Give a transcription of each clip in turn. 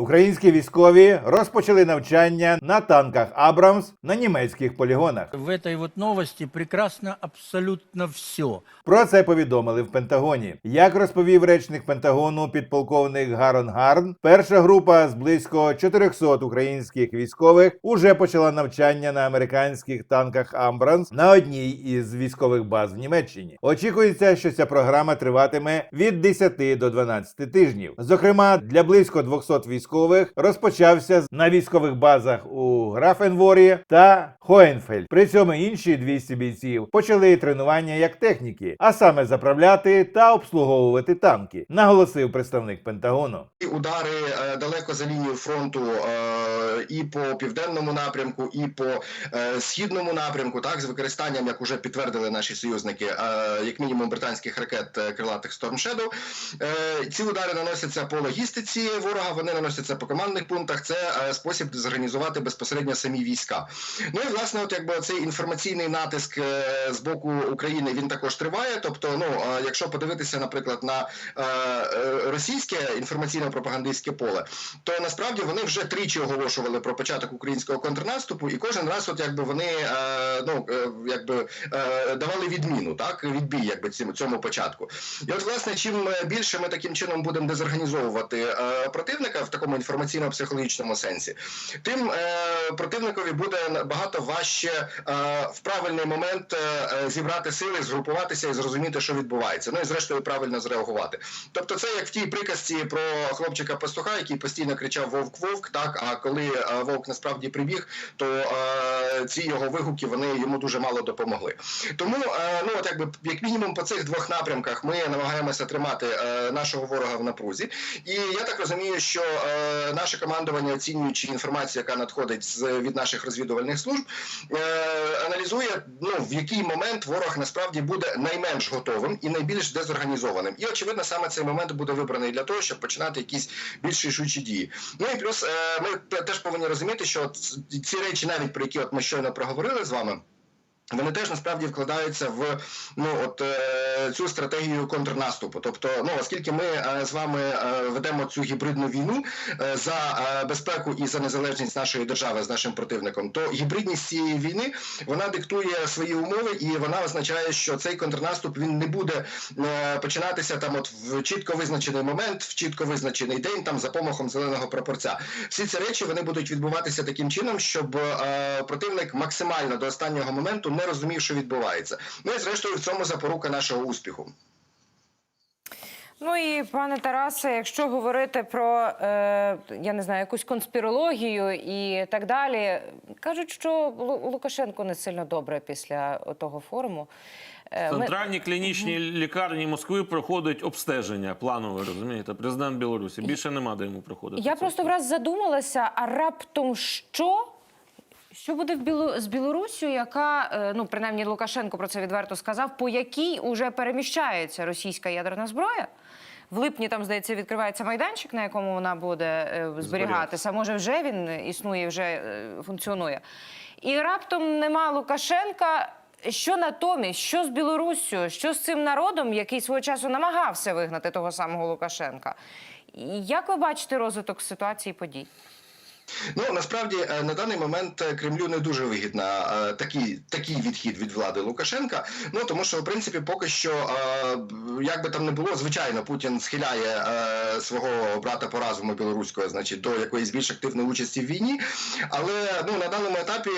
Українські військові розпочали навчання на танках Абрамс на німецьких полігонах. В этой вот новости прекрасно абсолютно все. Про це повідомили в Пентагоні. Як розповів речник Пентагону підполковник Гарон Гарн, перша група з близько 400 українських військових уже почала навчання на американських танках Амбранс на одній із військових баз в Німеччині. Очікується, що ця програма триватиме від 10 до 12 тижнів. Зокрема, для близько 200 військових розпочався на військових базах у Графенворі та Хоенфельд. При цьому інші 200 бійців почали тренування як техніки, а саме заправляти та обслуговувати танки, наголосив представник Пентагону. Удари е, далеко за лінією фронту е, і по південному напрямку, і по е, східному напрямку, так з використанням, як уже підтвердили наші союзники, як мінімум британських ракет крилатих Storm Shadow. Ці удари наносяться по логістиці ворога. Вони наносяться по командних пунктах. Це е, спосіб зорганізувати безпосередньо самі війська. Ну і власне, от якби цей інформаційний натиск е, з боку України він також триває. Тобто, ну якщо подивитися, наприклад, на е, російське інформаційно-пропагандистське поле, то насправді вони вже тричі оголошували про початок українського контрнаступу, і кожен раз, от якби вони ну якби давали відміну, так відбій, якби цьому цьому початку. І от власне, чим більше ми таким чином будемо дезорганізовувати противника в такому інформаційно-психологічному сенсі, тим е, противникові буде набагато важче е, в правильний момент е, зібрати сили, згрупуватися і зрозуміти, що відбувається. Ну і зрештою правильно зреагувати. Тобто, це як в тій приказці про хлопчика пастуха, який постійно кричав Вовк Вовк. Так а коли е, вовк насправді прибіг, то е, ці його вигуки вони йому дуже мало допомогли. Тому е, ну от якби як мінімум по цих двох напрямках ми намагаємося тримати е, нашого ворога в напрузі. І я так розумію, що е, наше командування, оцінюючи інформацію, яка надходить з від наших розвідувальних служб, е, аналізує ну в який момент ворог насправді буде найменш готовим і найбільш дезорганізованим. І очевидно, саме цей момент буде вибраний для того, щоб починати якісь більш рішучі дії. Ну і плюс е, ми теж повинні розуміти, що ці речі, навіть про які от ми щойно проговорили з вами. Вони теж насправді вкладаються в ну от е, цю стратегію контрнаступу. Тобто, ну оскільки ми е, з вами е, ведемо цю гібридну війну е, за е, безпеку і за незалежність нашої держави з нашим противником, то гібридність цієї війни вона диктує свої умови, і вона означає, що цей контрнаступ він не буде е, починатися там, от в чітко визначений момент, в чітко визначений день, там за помахом зеленого прапорця. Всі ці речі вони будуть відбуватися таким чином, щоб е, противник максимально до останнього моменту не розумів, що відбувається. Ну і зрештою в цьому запорука нашого успіху. Ну і пане Тарасе, якщо говорити про е, я не знаю якусь конспірологію і так далі, кажуть, що Лукашенко не сильно добре після того форуму. Е, В ми- клінічній лікарні Москви проходить обстеження планове, розумієте? Президент Білорусі. Більше нема де йому проходити. Я просто враз задумалася, а раптом що? Що буде в Біло... з Білоруссю, яка, е, ну принаймні Лукашенко про це відверто сказав, по якій уже переміщається російська ядерна зброя? В липні там, здається, відкривається майданчик, на якому вона буде е, зберігатися. Може, вже він існує, вже е, функціонує. І раптом нема Лукашенка. Що натомість, що з Білоруссю, що з цим народом, який свого часу намагався вигнати того самого Лукашенка? Як ви бачите розвиток ситуації і подій? Ну насправді е, на даний момент е, Кремлю не дуже вигідна е, такий, такий відхід від влади Лукашенка. Ну тому що в принципі поки що, як би там не було, звичайно, Путін схиляє свого брата по разуму білоруського, значить, до якоїсь більш активної участі в війні. Але ну на даному етапі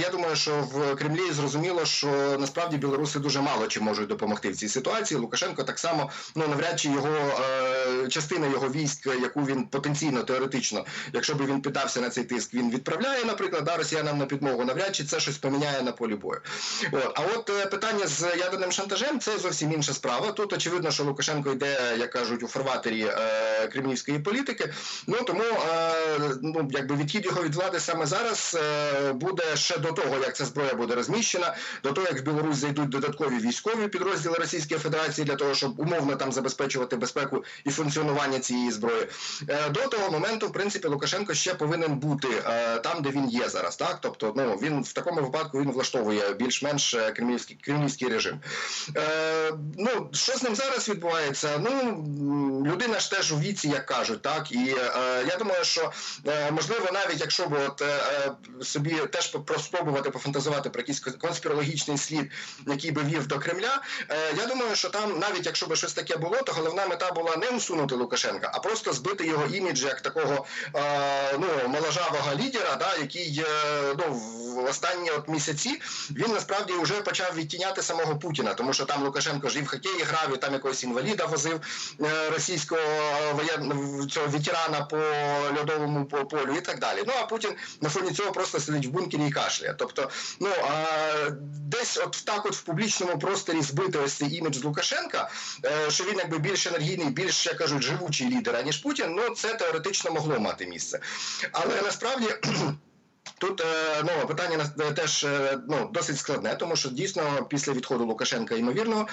я думаю, що в Кремлі зрозуміло, що насправді білоруси дуже мало чим можуть допомогти в цій ситуації. Лукашенко так само ну навряд чи його частина його військ, яку він потенційно теоретично, якщо би він піддався на цей тиск, він відправляє, наприклад, да, росіянам на підмогу. Навряд чи це щось поміняє на полі бою. От. А от е, питання з ядерним шантажем це зовсім інша справа. Тут очевидно, що Лукашенко йде, як кажуть, у фарватері е, кремлівської політики. Ну тому е, ну якби відхід його від влади саме зараз е, буде ще до того, як ця зброя буде розміщена, до того як в Білорусь зайдуть додаткові військові підрозділи Російської Федерації для того, щоб умовно там забезпечувати безпеку і функціонування цієї зброї. Е, до того моменту, в принципі, Лукашенко ще повинен повинен бути е, там, де він є зараз. Так, тобто, ну він в такому випадку він влаштовує більш-менш е, кремлівський кремлівський режим. Е, ну що з ним зараз відбувається? Ну людина ж теж у віці, як кажуть, так і е, я думаю, що е, можливо, навіть якщо б от е, е, собі теж по- спробувати пофантазувати про якийсь конспірологічний слід, який би вів до Кремля. Е, я думаю, що там, навіть якщо б щось таке було, то головна мета була не усунути Лукашенка, а просто збити його імідж як такого е, ну моложавого лідера, да, який е, ну в останні от місяці він насправді вже почав відтіняти самого Путіна, тому що там Лукашенко ж в хокеї грав, і там якогось інваліда возив е, російського воєнного ветерана по льодовому полю і так далі. Ну а Путін на фоні цього просто сидить в бункері і кашляє. Тобто, ну а десь от так, от в публічному просторі збити ось цей імідж з Лукашенка, е, що він якби більш енергійний, більш як кажуть, живучий лідер, аніж Путін. Ну це теоретично могло мати місце, але насправді. Тут е, ну, питання е, теж е, ну, досить складне, тому що дійсно після відходу Лукашенка ймовірно,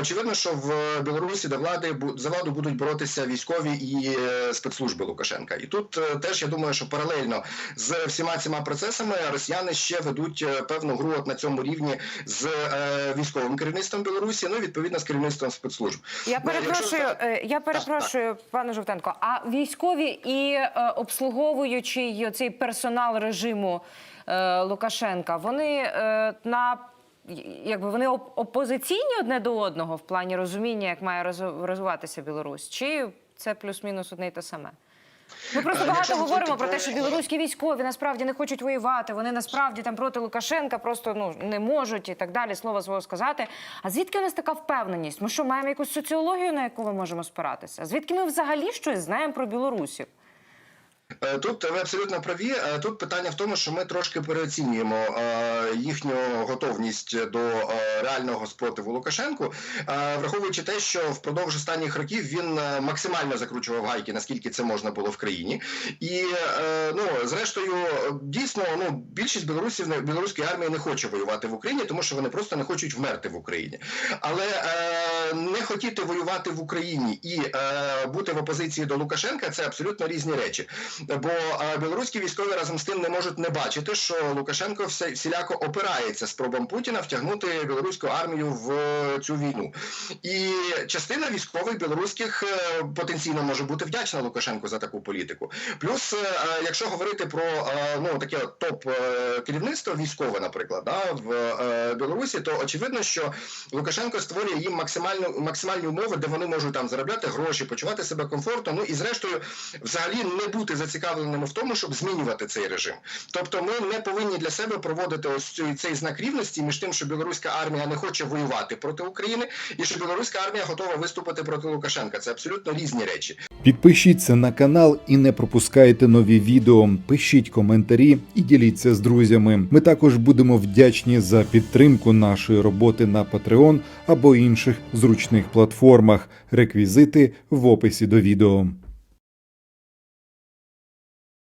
очевидно, що в Білорусі до влади за владу будуть боротися військові і спецслужби Лукашенка. І тут теж я думаю, що паралельно з всіма цими процесами росіяни ще ведуть певну гру от на цьому рівні з військовим керівництвом Білорусі, ну і відповідно з керівництвом спецслужб. Я Ну, якщо перепрошую, так- е, я перепрошую, пане Жовтенко. А військові і обслуговуючий цей персонал режиму е, Лукашенка, вони е, на якби вони опозиційні одне до одного в плані розуміння, як має розвиватися Білорусь, чи це плюс-мінус одне й те саме? Ми просто Е, багато якщо говоримо про те, що білоруські військові насправді не хочуть воювати. Вони насправді там проти Лукашенка просто ну не можуть і так далі слова свого сказати. А звідки у нас така впевненість? Ми що маємо якусь соціологію, на яку ми можемо спиратися? Звідки ми взагалі щось знаємо про білорусів? Е, Тут ви абсолютно праві. Е, Тут питання в тому, що ми трошки переоцінюємо е, їхню готовність до реального спротиву Лукашенку, враховуючи те, що впродовж останніх років він максимально закручував гайки, наскільки це можна було в країні. І ну зрештою, дійсно, ну більшість білорусів білоруської армії не хоче воювати в Україні, тому що вони просто не хочуть вмерти в Україні. Але не хотіти воювати в Україні і бути в опозиції до Лукашенка це абсолютно різні речі. Бо е, білоруські військові разом з тим не можуть не бачити, що Лукашенко всіляко опирається спробам Путіна втягнути білоруську армію в е, цю війну. І частина військових білоруських е, потенційно може бути вдячна Лукашенку за таку політику. Плюс, якщо говорити про ну таке топ керівництво військове, наприклад, да, в Білорусі, то очевидно, що Лукашенко створює їм максимальну максимальні умови, де вони можуть там заробляти гроші, почувати себе комфортно. Ну і зрештою, взагалі не бути зацікавленими в тому, щоб змінювати цей режим. Тобто, ми не повинні для себе проводити ось цей знак рівності між тим, що білоруська армія не хоче воювати проти України, і що білоруська армія готова виступити проти Лукашенка. Це абсолютно різні речі. Підпишіться на канал і не пропускайте нові відео. Пишіть коментарі і діліться з друзями. Ми також будемо вдячні за підтримку нашої роботи на Patreon або інших зручних платформах. Реквізити в описі до відео.